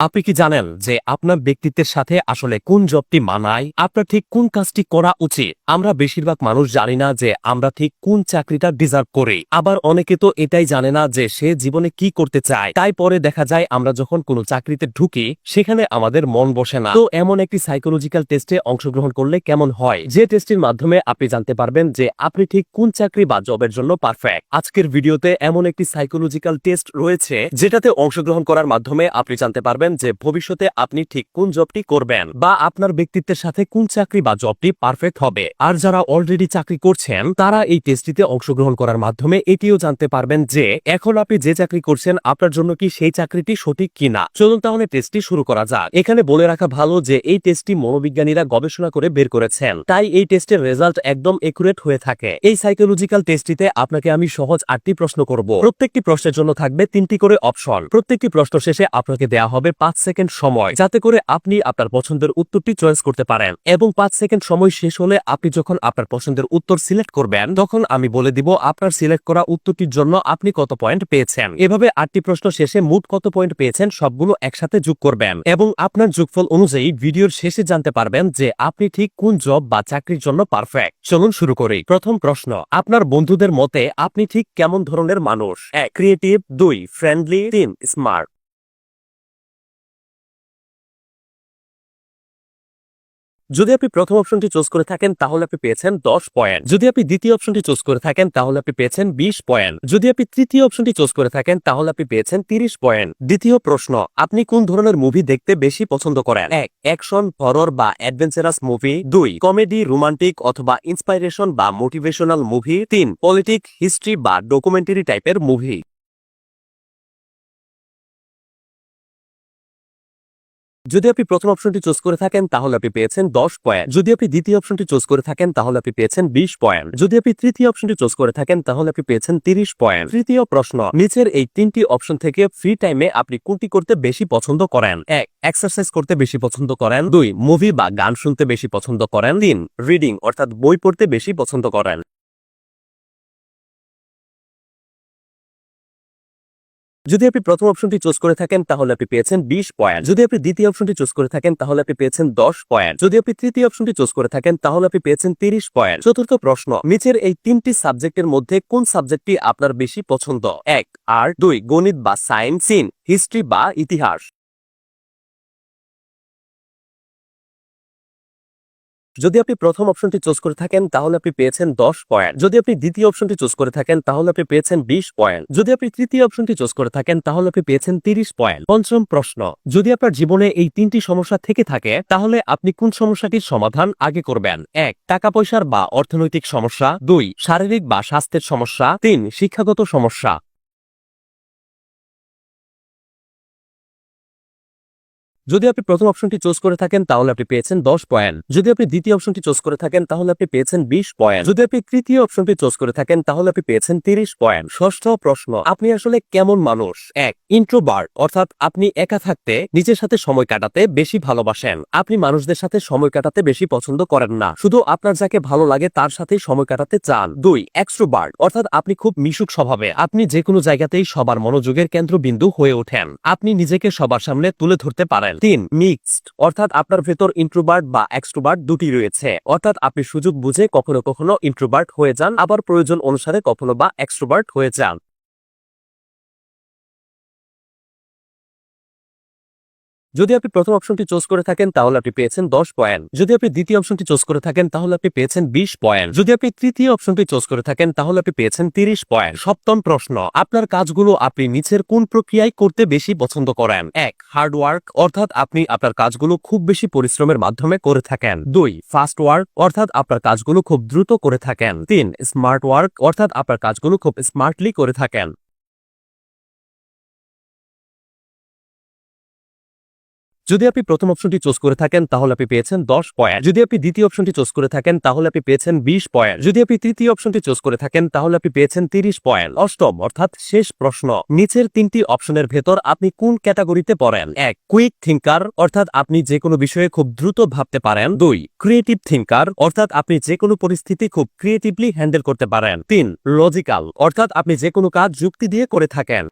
আপনি কি জানেন যে আপনার ব্যক্তিত্বের সাথে আসলে কোন জবটি মানায়? আপনার ঠিক কোন কাজটি করা উচিত? আমরা বেশিরভাগ মানুষ জানি না যে আমরা ঠিক কোন চাকরিটা ডিজার্ভ করি। আবার অনেকে তো এটাই জানে না যে সে জীবনে কি করতে চায়। তাই পরে দেখা যায় আমরা যখন কোনো চাকরিতে ঢুকি, সেখানে আমাদের মন বসে না। তো এমন একটি সাইকোলজিক্যাল টেস্টে অংশগ্রহণ করলে কেমন হয়? যে টেস্টের মাধ্যমে আপনি জানতে পারবেন যে আপনি ঠিক কোন চাকরি বা জবের জন্য পারফেক্ট আজকের ভিডিওতে এমন একটি সাইকোলজিক্যাল টেস্ট রয়েছে, যেটাতে অংশগ্রহণ করার মাধ্যমে আপনি জানতে পারবেন যে ভবিষ্যতে আপনি ঠিক কোন জবটি করবেন বা আপনার ব্যক্তিত্বের সাথে কোন চাকরি বা জবটি পারফেক্ট হবে। আর যারা অলরেডি চাকরি করছেন, তারা এই টেস্টটিতে অংশগ্রহণ করার মাধ্যমে এটিও জানতে পারবেন যে, এখন আপনি যে চাকরি করছেন, আপনার জন্য কি সেই চাকরিটি সঠিক কিনা। চলুন তাহলে টেস্টটি শুরু করা যাক। এখানে বলে রাখা ভালো যে, এই টেস্টটি মনোবিজ্ঞানীরা গবেষণা করে বের করেছেন। তাই এই টেস্টের রেজাল্ট একদম একুরেট হয়ে থাকে। এই সাইকোলজিক্যাল টেস্টটিতে আপনাকে আমি সহজ আটটি প্রশ্ন করব। প্রত্যেকটি প্রশ্নের জন্য থাকবে তিনটি করে অপশন প্রত্যেকটি প্রশ্ন শেষে আপনাকে দেয়া হবে পাঁচ সেকেন্ড সময়, যাতে করে আপনি আপনার পছন্দের উত্তরটি চয়েস করতে পারেন। এবং পাঁচ সেকেন্ড সময় শেষ হলে আপনি যখন আপনার পছন্দের উত্তর সিলেক্ট করবেন, তখন আমি বলে দিব আপনার সিলেক্ট করা উত্তরটির জন্য আপনি কত পয়েন্ট পেয়েছেন। এভাবে আটটি প্রশ্ন শেষে মোট কত পয়েন্ট পেয়েছেন সবগুলো একসাথে যোগ করবেন। এবং আপনার যোগফল অনুযায়ী ভিডিওর শেষে জানতে পারবেন যে আপনি ঠিক কোন জব বা চাকরির জন্য পারফেক্ট চলুন শুরু করি। প্রথম প্রশ্ন, আপনার বন্ধুদের মতে আপনি ঠিক কেমন ধরনের মানুষ? এক ক্রিয়েটিভ দুই ফ্রেন্ডলি তিন স্মার্ট যদি আপনি প্রথম অপশনটি চুজ করে থাকেন, তাহলে আপনি পেয়েছেন দশ পয়েন্ট যদি আপনি দ্বিতীয় অপশনটি চুজ করে থাকেন, তাহলে আপনি পেয়েছেন বিশ পয়েন্ট যদি আপনি তৃতীয় অপশনটি চুজ করে থাকেন, তাহলে আপনি পেয়েছেন তিরিশ পয়েন্ট দ্বিতীয় প্রশ্ন, আপনি কোন ধরনের মুভি দেখতে বেশি পছন্দ করেন? এক অ্যাকশন হরর বা অ্যাডভেঞ্চারাস মুভি দুই কমেডি রোমান্টিক অথবা ইন্সপাইরেশন বা মোটিভেশনাল মুভি তিন পলিটিক হিস্ট্রি বা ডকুমেন্টারি টাইপের মুভি যদি আপনি প্রথম অপশনটি চুজ করে থাকেন, তাহলে আপনি পেয়েছেন দশ পয়েন্ট যদি আপনি দ্বিতীয় অপশনটি চুজ করে থাকেন, তাহলে আপনি পেয়েছেন বিশ পয়েন্ট যদি আপনি তৃতীয় অপশনটি চুজ করে থাকেন, তাহলে আপনি পেয়েছেন তিরিশ পয়েন্ট তৃতীয় প্রশ্ন, নিচের এই তিনটি অপশন থেকে ফ্রি টাইমে আপনি কোনটি করতে বেশি পছন্দ করেন? এক এক্সারসাইজ করতে বেশি পছন্দ করেন। দুই মুভি বা গান শুনতে বেশি পছন্দ করেন। তিন রিডিং অর্থাৎ বই পড়তে বেশি পছন্দ করেন। যদি আপনি প্রথম অপশনটি চুজ করে থাকেন, তাহলে আপনি পেয়েছেন বিশ পয়েন্ট যদি আপনি দ্বিতীয় অপশনটি চুজ করে থাকেন, তাহলে আপনি পেয়েছেন দশ পয়েন্ট যদি আপনি তৃতীয় অপশনটি চুজ করে থাকেন, তাহলে আপনি পেয়েছেন তিরিশ পয়েন্ট চতুর্থ প্রশ্ন, নিচের এই তিনটি সাবজেক্টের মধ্যে কোন সাবজেক্টটি আপনার বেশি পছন্দ? এক আর দুই, গণিত বা সায়েন্স, তিন, হিস্ট্রি বা ইতিহাস। যদি আপনি প্রথম অপশনটি চুজ করে থাকেন, তাহলে আপনি পেয়েছেন দশ পয়েন্ট যদি আপনি দ্বিতীয় অপশনটি চুজ করে থাকেন, তাহলে আপনি পেয়েছেন বিশ পয়েন্ট যদি আপনি তৃতীয় অপশনটি চুজ করে থাকেন, তাহলে আপনি পেয়েছেন তিরিশ পয়েন্ট পঞ্চম প্রশ্ন, যদি আপনার জীবনে এই তিনটি সমস্যা থেকে থাকে, তাহলে আপনি কোন সমস্যাটির সমাধান আগে করবেন? এক টাকা পয়সার বা অর্থনৈতিক সমস্যা। দুই, শারীরিক বা স্বাস্থ্যের সমস্যা। তিন, শিক্ষাগত সমস্যা। যদি আপনি প্রথম অপশনটি চুজ করে থাকেন, তাহলে আপনি পেয়েছেন দশ পয়েন্ট। যদি আপনি দ্বিতীয় অপশনটি চুজ করে থাকেন, তাহলে আপনি পেয়েছেন বিশ পয়েন্ট। যদি আপনি তৃতীয় অপশনটি চুজ করে থাকেন, তাহলে আপনি পেয়েছেন তিরিশ পয়েন্ট। ষষ্ঠ প্রশ্ন, আপনি আসলে কেমন মানুষ? এক ইন্ট্রোবার্ট অর্থাৎ আপনি একা থাকতে নিজের সাথে সময় কাটাতে বেশি ভালোবাসেন। আপনি মানুষদের সাথে সময় কাটাতে বেশি পছন্দ করেন না। শুধু আপনার যাকে ভালো লাগে, তার সাথে সময় কাটাতে চান। দুই এক্সট্রোবার্ট অর্থাৎ আপনি খুব মিশুক স্বভাবে। আপনি যে কোনো জায়গাতেই সবার মনোযোগের কেন্দ্রবিন্দু হয়ে ওঠেন। আপনি নিজেকে সবার সামনে তুলে ধরতে পারেন। তিন, মিক্সড, অর্থাৎ আপনার ভেতর ইন্ট্রোবার্ট বা এক্সট্রোবার্ট দুটি রয়েছে। অর্থাৎ আপনি সুযোগ বুঝে কখনো কখনো ইন্ট্রোবার্ট হয়ে যান, আবার প্রয়োজন অনুসারে কখনো বা এক্সট্রোবার্ট হয়ে যান। যদি আপনি প্রথম অপশনটি চুজ করে থাকেন, তাহলে আপনি পেয়েছেন দশ পয়েন্ট। যদি আপনি দ্বিতীয় অপশনটি চোজ করে থাকেন, তাহলে আপনি পেয়েছেন বিশ পয়েন্ট। যদি আপনি তৃতীয় অপশনটি চোজ করে থাকেন, তাহলে আপনি পেয়েছেন তিরিশ পয়েন্ট। সপ্তম প্রশ্ন, আপনার কাজগুলো আপনি নিচের কোন প্রক্রিয়ায় করতে বেশি পছন্দ করেন? এক হার্ড ওয়ার্ক অর্থাৎ আপনি আপনার কাজগুলো খুব বেশি পরিশ্রমের মাধ্যমে করে থাকেন। দুই ফাস্ট ওয়ার্ক অর্থাৎ আপনার কাজগুলো খুব দ্রুত করে থাকেন। তিন স্মার্ট ওয়ার্ক অর্থাৎ আপনার কাজগুলো খুব স্মার্টলি করে থাকেন। যদি আপনি প্রথম অপশনটি চুজ করে থাকেন, তাহলে আপনি পেয়েছেন দশ পয়েন্ট যদি আপনি দ্বিতীয় অপশনটি চুজ করে থাকেন, তাহলে আপনি পেয়েছেন বিশ পয়েন্ট যদি আপনি তৃতীয় অপশনটি চুজ করে থাকেন, তাহলে আপনি পেয়েছেন তিরিশ পয়েন্ট অষ্টম, অর্থাৎ শেষ প্রশ্ন। নিচের তিনটি অপশনের ভেতর আপনি কোন ক্যাটাগরিতে পড়েন? এক কুইক থিঙ্কার অর্থাৎ আপনি যে কোনো বিষয়ে খুব দ্রুত ভাবতে পারেন। দুই ক্রিয়েটিভ থিঙ্কার অর্থাৎ আপনি যে কোনো পরিস্থিতি খুব ক্রিয়েটিভলি হ্যান্ডেল করতে পারেন। তিন লজিক্যাল অর্থাৎ আপনি যে কোনো কাজ যুক্তি দিয়ে করে থাকেন।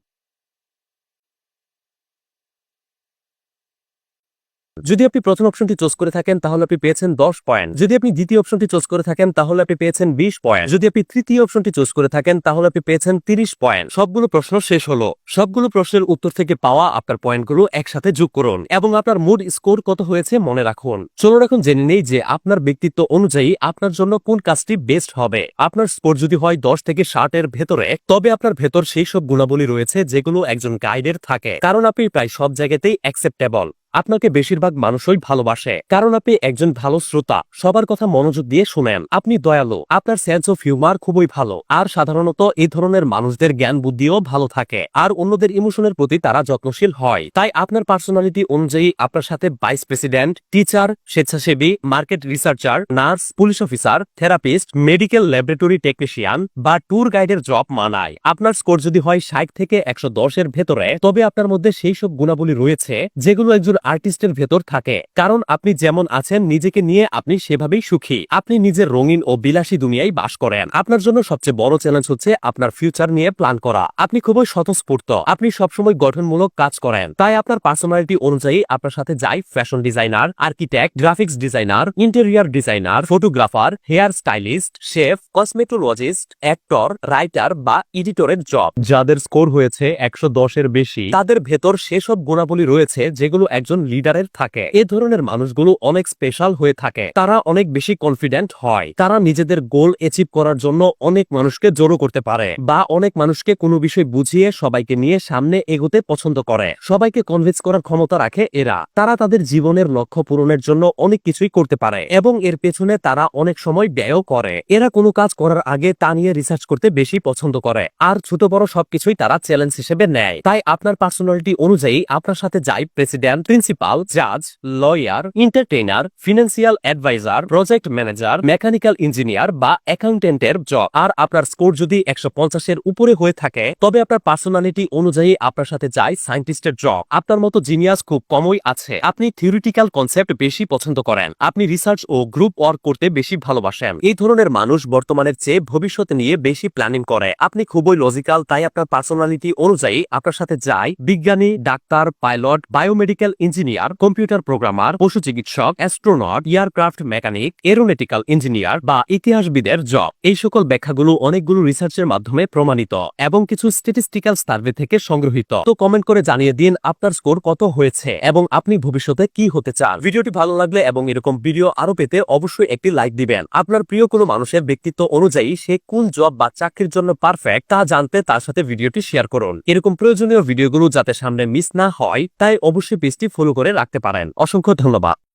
যদি আপনি প্রথম অপশনটি চুজ করে থাকেন, তাহলে আপনি পেয়েছেন দশ পয়েন্ট যদি আপনি দ্বিতীয় অপশনটি চুজ করে থাকেন, তাহলে আপনি পেয়েছেন বিশ পয়েন্ট যদি আপনি তৃতীয় অপশনটি চুজ করে থাকেন, তাহলে আপনি পেয়েছেন তিরিশ পয়েন্ট সবগুলো প্রশ্ন শেষ হলো। সবগুলো প্রশ্নের উত্তর থেকে পাওয়া আপনার পয়েন্টগুলো একসাথে যোগ করুন এবং আপনার মুড স্কোর কত হয়েছে মনে রাখুন। চলুন এখন জেনে নেই যে আপনার ব্যক্তিত্ব অনুযায়ী আপনার জন্য কোন কাজটি বেস্ট হবে। আপনার স্কোর যদি হয় দশ থেকে ষাট এর ভেতরে, তবে আপনার ভেতর সেই সব গুণাবলী রয়েছে যেগুলো একজন গাইডের থাকে। কারণ আপনি প্রায় সব জায়গাতেই অ্যাকসেপ্টেবল আপনাকে বেশিরভাগ মানুষই ভালোবাসে। কারণ আপনি একজন ভালো শ্রোতা, সবার কথা মনোযোগ দিয়ে শুনেন। আপনি দয়ালু, আপনার সেন্স অফ হিউমার খুবই ভালো। আর সাধারণত এই ধরনের মানুষদের জ্ঞান বুদ্ধিও ভালো থাকে। আর অন্যদের ইমোশনের প্রতি তারা যত্নশীল হয়। তাই আপনার পার্সোনালিটি অনুযায়ী আপনার সাথে ভাইস প্রেসিডেন্ট টিচার স্বেচ্ছাসেবী market researcher nurse police officer therapist medical laboratory technician বা ট্যুর গাইডের জব মানায়। আপনার স্কোর যদি হয় ষাট থেকে একশো দশের ভেতরে, তবে আপনার মধ্যে সেই সব গুণাবলী রয়েছে, যেগুলো একজন আর্টিস্টের ভেতর থাকে। কারণ আপনি যেমন আছেন, নিজেকে নিয়ে আপনি সেভাবেই সুখী। আপনি নিজের রঙিন ও বিলাসী দুনিয়ায় বাস করেন। আপনার জন্য সবচেয়ে বড় চ্যালেঞ্জ হচ্ছে আপনার ফিউচার নিয়ে প্ল্যান করা। আপনি খুবই স্বতঃস্ফূর্ত। আপনি সবসময় গঠনমূলক কাজ করেন। তাই আপনার পার্সোনালিটি অনুযায়ী আপনার সাথে যায় fashion designer architect graphics designer interior designer photographer hair stylist chef cosmetologist actor writer বা এডিটরের জব যাদের স্কোর হয়েছে একশো দশের বেশি, তাদের ভেতর সেসব গুণাবলী রয়েছে যেগুলো একজন লিডারের থাকে। এ ধরনের মানুষগুলো অনেক স্পেশাল হয়ে থাকে। তারা অনেক বেশি কনফিডেন্ট হয়। তারা নিজেদের গোল অ্যাচিভ করার জন্য অনেক মানুষকে জড়ো করতে পারে বা অনেক মানুষকে কোনো বিষয় বুঝিয়ে সবাইকে নিয়ে সামনে এগোতে পছন্দ করে। সবাইকে কনভিন্স করার ক্ষমতা রাখে এরা। তারা তাদের জীবনের লক্ষ্য পূরণের জন্য অনেক কিছুই করতে পারে এবং এর পেছনে তারা অনেক সময় ব্যয়ও করে। এরা কোনো কাজ করার আগে তা নিয়ে রিসার্চ করতে বেশি পছন্দ করে। আর ছোট বড় সবকিছুই তারা চ্যালেঞ্জ হিসেবে নেয়। তাই আপনার পার্সোনালিটি অনুযায়ী আপনার সাথে যাই প্রেসিডেন্ট প্রিন্সিপাল জাজ lawyer entertainer financial adviser project manager mechanical engineer বা অ্যাকাউন্টেন্টের জব আর আপনার স্কোর যদি একশো পঞ্চাশের উপরে হয়ে থাকে, তবে আপনার পার্সোনালিটি অনুযায়ী আপনার সাথে যায় সায়েন্টিস্টের জব আপনার মতো জিনিয়াস খুব কমই আছে। আপনি থিওরিটিক্যাল কনসেপ্ট বেশি পছন্দ করেন। আপনি রিসার্চ ও গ্রুপ ওয়ার্ক করতে বেশি ভালোবাসেন। এই ধরনের মানুষ বর্তমানের চেয়ে ভবিষ্যৎ নিয়ে বেশি প্ল্যানিং করে। আপনি খুবই লজিক্যাল তাই আপনার পার্সোনালিটি অনুযায়ী আপনার সাথে যায় বিজ্ঞানী, doctor pilot biomedical engineer, computer programmer, পশু চিকিৎসক, astronaut, aircraft mechanic, aeronautical engineer বা ইতিহাসবিদের জব। এই সকল ব্যাখ্যাগুলো অনেকগুলো রিসার্চের মাধ্যমে প্রমাণিত এবং কিছু স্ট্যাটিস্টিক্যাল সার্ভে থেকে সংগ্রহীত। তো কমেন্ট করে জানিয়ে দিন আপনার স্কোর কত হয়েছে এবং আপনি ভবিষ্যতে কি হতে চান। ভিডিওটি ভালো লাগলে এবং এরকম ভিডিও আরও পেতে অবশ্যই একটি লাইক দিবেন। আপনার প্রিয় কোনো মানুষের ব্যক্তিত্ব অনুযায়ী সে কোন জব বা চাকরির জন্য পারফেক্ট তা জানতে তার সাথে ভিডিওটি শেয়ার করুন। এরকম প্রয়োজনীয় ভিডিওগুলো যাতে সামনে মিস না হয়, তাই অবশ্যই পেজটি ফলো করে রাখতে পারেন। অসংখ্য ধন্যবাদ।